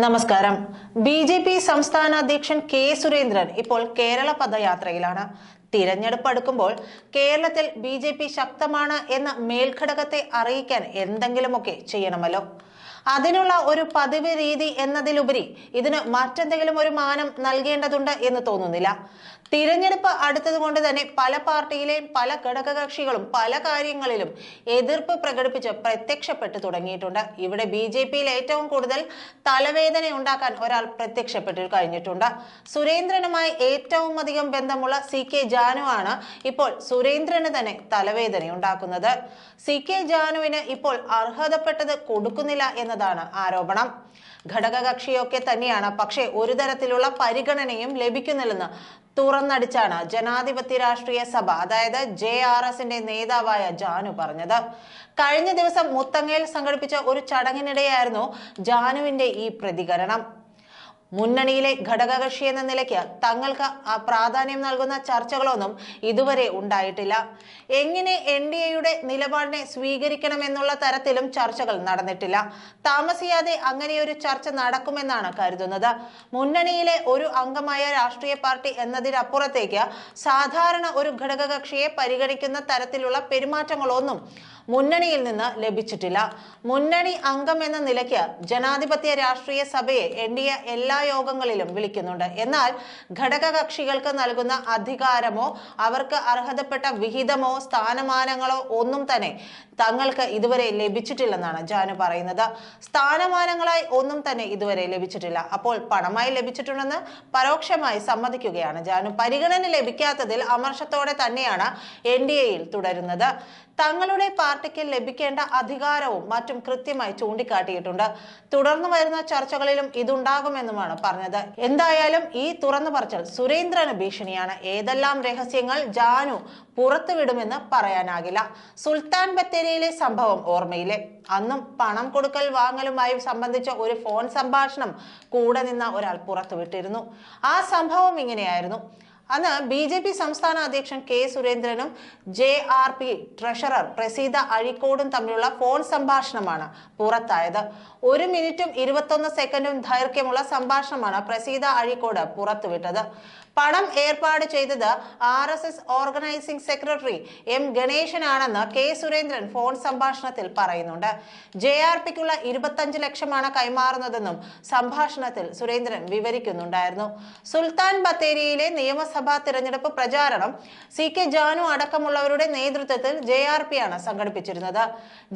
നമസ്കാരം. B J P സംസ്ഥാന അധ്യക്ഷൻ കെ സുരേന്ദ്രൻ ഇപ്പോൾ കേരള പദയാത്രയിലാണ്. തിരഞ്ഞെടുപ്പ് അടുക്കുമ്പോൾ കേരളത്തിൽ ബി ജെ പി ശക്തമാണ് എന്ന മേൽഘടകത്തെ അറിയിക്കാൻ എന്തെങ്കിലുമൊക്കെ ചെയ്യണമല്ലോ. അതിനുള്ള ഒരു പതിവ് രീതി എന്നതിലുപരി ഇതിന് മറ്റെന്തെങ്കിലും ഒരു മാനം നൽകേണ്ടതുണ്ട് എന്ന് തോന്നുന്നില്ല. തിരഞ്ഞെടുപ്പ് അടുത്തതുകൊണ്ട് തന്നെ പല പാർട്ടിയിലെയും പല ഘടകകക്ഷികളും പല കാര്യങ്ങളിലും എതിർപ്പ് പ്രകടിപ്പിച്ച് പ്രത്യക്ഷപ്പെട്ടു തുടങ്ങിയിട്ടുണ്ട്. ഇവിടെ ബി ജെ പിയിൽ ഏറ്റവും കൂടുതൽ തലവേദന ഉണ്ടാക്കാൻ ഒരാൾ പ്രത്യക്ഷപ്പെട്ടു കഴിഞ്ഞിട്ടുണ്ട്. സുരേന്ദ്രനുമായി ഏറ്റവും അധികം ബന്ധമുള്ള സി കെ ജാനു ആണ് ഇപ്പോൾ സുരേന്ദ്രന് തന്നെ തലവേദന ഉണ്ടാക്കുന്നത് സി കെ ജാനുവിന് ഇപ്പോൾ അർഹതപ്പെട്ടത് കൊടുക്കുന്നില്ല എന്നതാണ് ആരോപണം. ഘടകകക്ഷിയൊക്കെ തന്നെയാണ്. പക്ഷേ ഒരു തരത്തിലുള്ള പരിഗണനയും ലഭിക്കുന്നില്ലെന്ന് തുറന്നടിച്ചാണ് ജനാധിപത്യ രാഷ്ട്രീയ സഭ അതായത് ജെ ആർ എസിന്റെ നേതാവായ ജാനു പറഞ്ഞത്. കഴിഞ്ഞ ദിവസം മുത്തങ്ങയിൽ സംഘടിപ്പിച്ച ഒരു ചടങ്ങിനിടെയായിരുന്നു ജാനുവിന്റെ ഈ പ്രതികരണം. മുന്നണിയിലെ ഘടകകക്ഷി എന്ന നിലയ്ക്ക് തങ്ങൾക്ക് പ്രാധാന്യം നൽകുന്ന ചർച്ചകളൊന്നും ഇതുവരെ ഉണ്ടായിട്ടില്ല. എങ്ങനെ എൻ ഡി എയുടെ നിലപാടിനെ സ്വീകരിക്കണമെന്നുള്ള തരത്തിലും ചർച്ചകൾ നടന്നിട്ടില്ല. താമസിയാതെ അങ്ങനെയൊരു ചർച്ച നടക്കുമെന്നാണ് കരുതുന്നത്. മുന്നണിയിലെ ഒരു അംഗമായ രാഷ്ട്രീയ പാർട്ടി എന്നതിനപ്പുറത്തേക്ക് സാധാരണ ഒരു ഘടകകക്ഷിയെ പരിഗണിക്കുന്ന തരത്തിലുള്ള പെരുമാറ്റങ്ങളൊന്നും മുന്നണിയിൽ നിന്ന് ലഭിച്ചിട്ടില്ല. മുന്നണി അംഗം എന്ന നിലയ്ക്ക് ജനാധിപത്യ രാഷ്ട്രീയ സഭയെ എൻ ഡി എ എല്ലാ യോഗങ്ങളിലും വിളിക്കുന്നുണ്ട്. എന്നാൽ ഘടകകക്ഷികൾക്ക് നൽകുന്ന അധികാരമോ അവർക്ക് അർഹതപ്പെട്ട വിഹിതമോ സ്ഥാനമാനങ്ങളോ ഒന്നും തന്നെ തങ്ങൾക്ക് ഇതുവരെ ലഭിച്ചിട്ടില്ലെന്നാണ് ജാനു പറയുന്നത്. സ്ഥാനമാനങ്ങളായി ഒന്നും തന്നെ ഇതുവരെ ലഭിച്ചിട്ടില്ല. അപ്പോൾ പണമായി ലഭിച്ചിട്ടുണ്ടെന്ന് പരോക്ഷമായി സമ്മതിക്കുകയാണ് ജാനു. പരിഗണന ലഭിക്കാത്തതിൽ അമർഷത്തോടെ തന്നെയാണ് എൻ ഡി എയിൽ തുടരുന്നത്. തങ്ങളുടെ പാർട്ടിക്ക് ലഭിക്കേണ്ട അധികാരവും മറ്റും കൃത്യമായി ചൂണ്ടിക്കാട്ടിയിട്ടുണ്ട്. തുടർന്ന് വരുന്ന ചർച്ചകളിലും ഇതുണ്ടാകുമെന്നുമാണ് പറഞ്ഞത്. എന്തായാലും ഈ തുറന്നു പറച്ചൽ സുരേന്ദ്രന് ഭീഷണിയാണ്. ഏതെല്ലാം രഹസ്യങ്ങൾ ജാനു പുറത്തുവിടുമെന്ന് പറയാനാകില്ല. സുൽത്താൻ ബത്തേരിയിലെ സംഭവം ഓർമ്മയിലെ അന്നും പണം കൊടുക്കൽ വാങ്ങലുമായി സംബന്ധിച്ച ഒരു ഫോൺ സംഭാഷണം കൂടെ നിന്ന ഒരാൾ പുറത്തുവിട്ടിരുന്നു. ആ സംഭവം ഇങ്ങനെയായിരുന്നു. അന്ന് ബി ജെ പി സംസ്ഥാന അധ്യക്ഷൻ കെ സുരേന്ദ്രനും J R P treasurer Praseetha അഴിക്കോടും തമ്മിലുള്ള ഫോൺ സംഭാഷണമാണ് പുറത്തായത്. ഒരു മിനിറ്റും ഇരുപത്തൊന്ന് സെക്കൻഡും ദൈർഘ്യമുള്ള സംഭാഷണമാണ് പ്രസീത അഴിക്കോട് പുറത്തുവിട്ടത്. പണം ഏർപ്പാട് ചെയ്തത് R S S organising secretary M ഗണേശനാണെന്ന് K Surendran phone സംഭാഷണത്തിൽ പറയുന്നുണ്ട്. ജെ ആർ പിക്കുള്ള ഇരുപത്തഞ്ച് ലക്ഷമാണ് കൈമാറുന്നതെന്നും സംഭാഷണത്തിൽ സുരേന്ദ്രൻ വിവരിക്കുന്നുണ്ടായിരുന്നു. സുൽത്താൻ ബത്തേരിയിലെ നിയമസഭാ തിരഞ്ഞെടുപ്പ് പ്രചാരണം സി കെ ജാനു അടക്കമുള്ളവരുടെ നേതൃത്വത്തിൽ ജെ ആർ പി ആണ് സംഘടിപ്പിച്ചിരുന്നത്.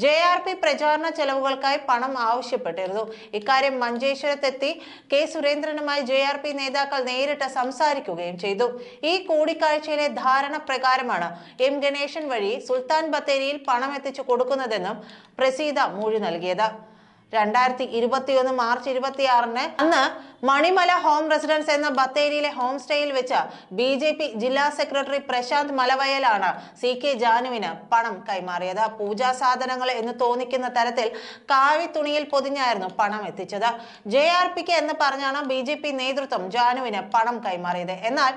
ജെ ആർ പി പ്രചാരണ ചെലവുകൾക്കായി പണം ആവശ്യപ്പെട്ടിരുന്നു. ഇക്കാര്യം മഞ്ചേശ്വരത്തെത്തി കെ സുരേന്ദ്രനുമായി ജെ ആർ പി നേതാക്കൾ നേരിട്ട് സംസാരിക്കുകയും ചെയ്തു. ഈ കൂടിക്കാഴ്ചയിലെ ധാരണ പ്രകാരമാണ് എം ഗണേശൻ വഴി സുൽത്താൻ ബത്തേരിയിൽ പണം എത്തിച്ചു കൊടുക്കുന്നതെന്നും പ്രസീത മൊഴി നൽകിയത്. രണ്ടായിരത്തി ഇരുപത്തിയൊന്ന് മാർച്ച് ഇരുപത്തിയാറിന് അന്ന് മണിമല ഹോം റെസിഡൻസ് എന്ന ബത്തേരിയിലെ ഹോം സ്റ്റേയിൽ വെച്ച് ബി ജെ പി ജില്ലാ സെക്രട്ടറി പ്രശാന്ത് മലവയലാണ് സി കെ ജാനുവിന് പണം കൈമാറിയത്. പൂജാ സാധനങ്ങൾ എന്ന് തോന്നിക്കുന്ന തരത്തിൽ കാവി തുണിയിൽ പൊതിഞ്ഞായിരുന്നു പണം എത്തിച്ചത്. ജെ ആർ പിക്ക് എന്ന് പറഞ്ഞാണ് ബി ജെ പി നേതൃത്വം ജാനുവിന് പണം കൈമാറിയത്. എന്നാൽ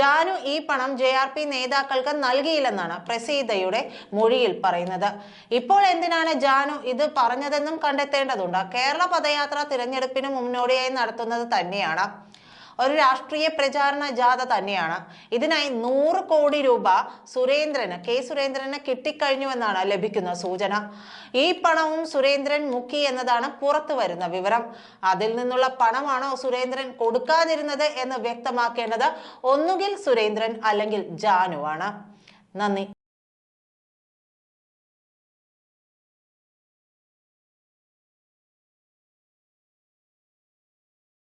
ജാനു ഈ പണം ജെ ആർ പി നേതാക്കൾക്ക് നൽകിയില്ലെന്നാണ് പ്രസീതയുടെ മൊഴിയിൽ പറയുന്നത്. ഇപ്പോൾ എന്തിനാണ് ജാനു ഇത് പറഞ്ഞതെന്നും കണ്ടെത്തേണ്ടതുണ്ട്. കേരള പദയാത്ര തിരഞ്ഞെടുപ്പിന് മുന്നോടിയായി നടത്തുന്നത് തന്നെയാണ്. ഒരു രാഷ്ട്രീയ പ്രചാരണ ജാഥ തന്നെയാണ്. ഇതിനായി നൂറ് കോടി രൂപ സുരേന്ദ്രന് കെ സുരേന്ദ്രന് കിട്ടിക്കഴിഞ്ഞുവെന്നാണ് ലഭിക്കുന്ന സൂചന. ഈ പണവും സുരേന്ദ്രൻ മുക്കി എന്നതാണ് പുറത്തു വരുന്ന വിവരം. അതിൽ നിന്നുള്ള പണമാണോ സുരേന്ദ്രൻ കൊടുക്കാതിരുന്നത് എന്ന് വ്യക്തമാക്കേണ്ടത് ഒന്നുകിൽ സുരേന്ദ്രൻ അല്ലെങ്കിൽ ജാനുവാണ്. നന്ദി.